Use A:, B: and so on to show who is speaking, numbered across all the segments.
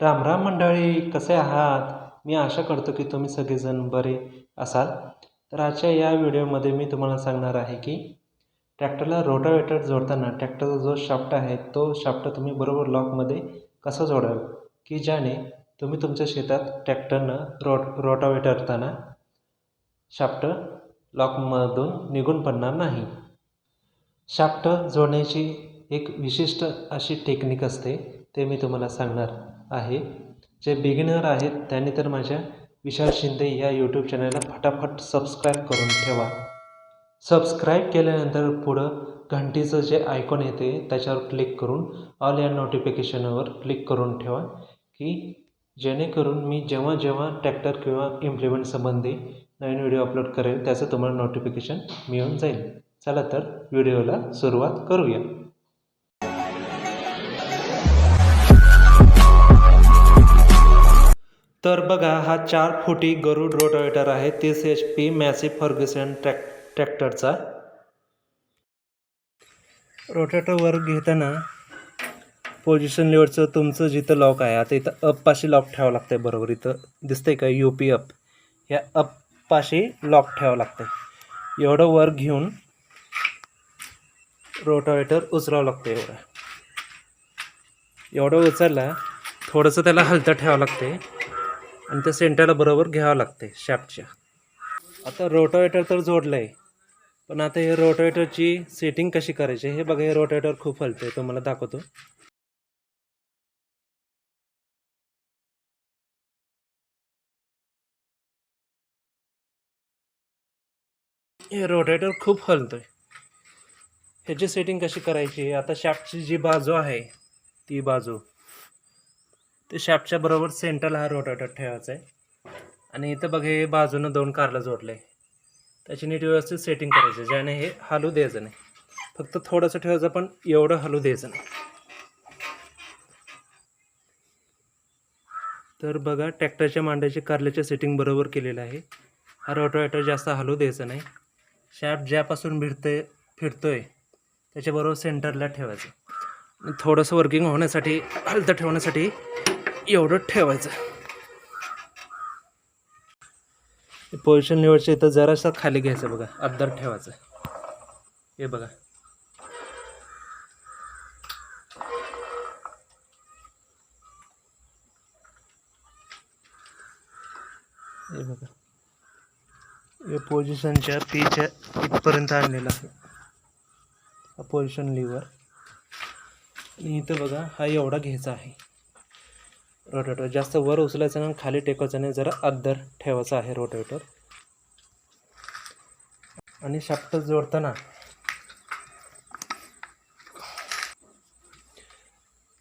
A: राम राम मंडळी कसे आहात? मी आशा करतो की तुम्ही सगळेजण बरे असाल. तर आजच्या या व्हिडिओमध्ये मी तुम्हाला सांगणार आहे की ट्रॅक्टरला रोटावेटर जोडताना ट्रॅक्टरचा जो शाफ्ट आहे तो शाफ्ट तुम्ही बरोबर लॉकमध्ये कसा जोडाल? की ज्याने तुम्ही तुमच्या शेतात ट्रॅक्टरनं रोट रोटावेटरताना शाफ्ट लॉकमधून निघून पडणार नाही. शाफ्ट जोडण्याची एक विशिष्ट अशी टेक्निक असते ते मी तुम्हाला सांगणार. आहे. जे बिगिनर आहेत त्यांनी तर माझ्या विशाल शिंदे या यूट्यूब चॅनलला फटाफट सबस्क्राईब करून ठेवा. सबस्क्राईब केल्यानंतर पुढं घंटीचं जे आयकॉन येते त्याच्यावर क्लिक करून ऑल या नोटिफिकेशनवर क्लिक करून ठेवा की जेणेकरून मी जेव्हा जेव्हा ट्रॅक्टर किंवा इम्प्लिमेंटसंबंधी नवीन व्हिडिओ अपलोड करेल त्याचं तुम्हाला नोटिफिकेशन मिळून जाईल. चला तर व्हिडिओला सुरुवात करूया. तर बघा हा चार फुटी गरुड रोटावेटर आहे. तीस H P Massey Ferguson track ट्रॅक्टरचा. रोटेटरवर घेताना पोझिशन लिव्हरचं तुमचं जिथं लॉक आहे आता इथं अपपाशी लॉक ठेवावं लागतं आहे बरोबर? इथं दिसतंय का यू पी अप ह्या अपपाशी लॉक ठेवावं लागतं आहे एवढं वर घेऊन रोटावेटर उचलावं लागतं एवढं. एवढं उचलला थोडंसं त्याला हलतं ठेवावं लागते आणि त्या सेंटरला बरोबर घ्यावं लागते शॅपच्या आता रोटोवेटर तर जोडलं आहे पण आता हे रोटोवेटरची सेटिंग कशी करायची? हे बघा हे रोटोवेटर खूप हलतं आहे तुम्हाला दाखवतो. हे रोटेटर खूप हलतोय. ह्याची सेटिंग कशी करायची? आता शॅपची जी बाजू आहे ती बाजू. ते शॅफ्टच्या बरोबर सेंटरला हा रोटेटर ठेवायचा आहे. आणि इथं बघा हे बाजूनं दोन कारला जोडलं आहे त्याची नीट व्यवस्थित सेटिंग करायची ज्याने हे हलू द्यायचं नाही फक्त थोडंसं ठेवायचं पण एवढं हलू द्यायचं नाही तर बघा ट्रॅक्टरच्या मांड्याची कारल्याच्या सेटिंग बरोबर केलेलं आहे. हा रोटोवेटर जास्त हलू द्यायचं नाही शॅप ज्यापासून भिडतंय फिरतोय त्याच्याबरोबर सेंटरला ठेवायचं. थोडंसं वर्किंग होण्यासाठी हलतं ठेवण्यासाठी एवढं ठेवायचं. पोझिशन निवडचे इथं जरासा खाली घ्यायचं बघा अद्दर ठेवायचं. हे बघा. हे बघा. हे पोझिशनच्या पीच्या इथपर्यंत आणलेलं आहे. Position lever. इथं बघा हा एवढा घ्यायचा आहे. रोटेटर. जास्त वर उचलायचं नाही खाली टेकायचं नाही. जरा अद्दर ठेवायचं आहे रोटेटर. आणि शाफ्ट जोडताना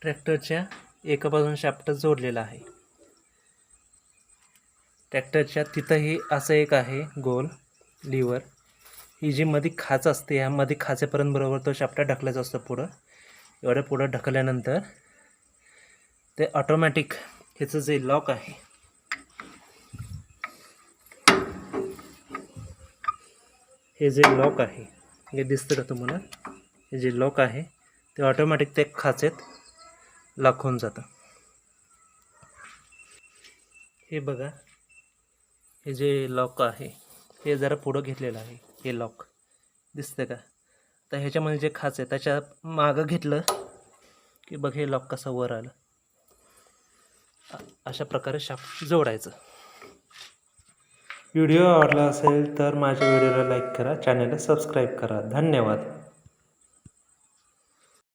A: ट्रॅक्टरच्या एका बाजून शाफ्ट जोडलेला आहे. ट्रॅक्टरच्या तिथंही असं एक आहे गोल लिव्हर. ही जी मध्ये खाच असते ह्या मध्ये खाचेपर्यंत बरोबर तो शाफ्टा ढकलायचा असतो पुढं. एवढं पुढं ढकलल्यानंतर ते ऑटोमॅटिक ह्याचं जे लॉक आहे. हे जे लॉक आहे हे दिसतं का तुम्हाला? हे जे लॉक आहे ते ऑटोमॅटिक ते खाचेत लॉक होऊन जातं. हे बघा हे जे लॉक आहे हे जरा पुढं घेतलेलं आहे हे लॉक दिसतं का? तर ह्याच्यामध्ये जे खाच आहे त्याच्या मागं घेतलं की बघ हे लॉक कसं वर आलं. अशा प्रकारे शाप जोडायचं. व्हिडिओ आवडला असेल तर माझ्या व्हिडिओला लाईक करा चॅनलला सबस्क्राईब करा. धन्यवाद.